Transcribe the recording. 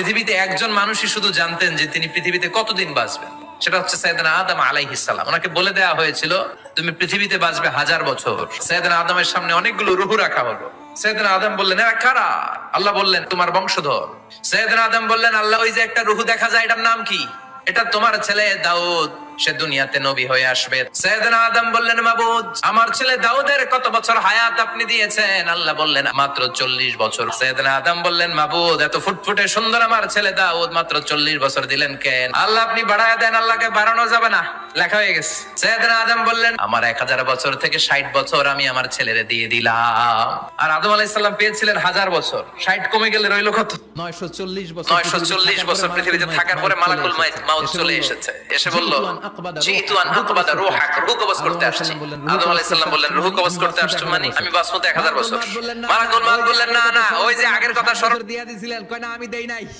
পৃথিবীতে একজন মানুষই শুধু জানতেন যে তিনি পৃথিবীতে কতদিন বাঁচবেন। সেটা হচ্ছে সৈয়দনা আদম আলাইহিস সালাম। ওনাকে বলে দেওয়া হয়েছিল, তুমি পৃথিবীতে বাঁচবে হাজার বছর। সৈয়দনা আদমের সামনে অনেকগুলো রুহু রাখা হলো। সৈয়দনা আদম বললেন, এরা কারা? আল্লাহ বললেন, তোমার বংশধর। সৈয়দনা আদম বললেন, আল্লাহ, ওই যে একটা রুহু দেখা যায়, এটার নাম কি? এটা তোমার ছেলে দাউদ। সে দুনিয়াতে নবী হয়ে আসবে। সৈয়দনা আদম বললেন মাবুদ আমার ছেলে দাউদের কত বছর হায়াত আপনি দিয়েছেন? আল্লাহ বললেন মাত্র চল্লিশ বছর। সৈয়দনা আদম বললেন মাবুদ এত ফুটফুটে সুন্দর আমার ছেলে দাউদ মাত্র চল্লিশ বছর দিলেন কেন? আল্লাহ আপনি বাড়ায় দেন আল্লাহকে বাড়ানো যাবে না। লেখা হয়ে গেছে। সৈয়দনা আদম বললেন আমার এক হাজার বছর থেকে ষাট বছর আমি আমার ছেলেরে দিয়ে দিলাম। আর আদম আলাইসাল্লাম পেয়েছিলেন হাজার বছর। ষাট কমে গেলে রইল কত? নয়শো চল্লিশ বছর নয়শো চল্লিশ বছর পৃথিবীতে থাকার পরে মালাকুল মাউত চলে এসেছে। এসে বলল যেহেতু আন আকবাদা রূহাক রূহ কবজ করতে আসছি। আদম আলাইহিস সালাম বললেন রূহ কবজ করতে আসছো মানে আমি বাসমতে 1000 বছর। মালাকুল মাউত বললেন না না ওই যে আগের কথা দিয়ে দিছিলেন কয় না আমি দেই নাই।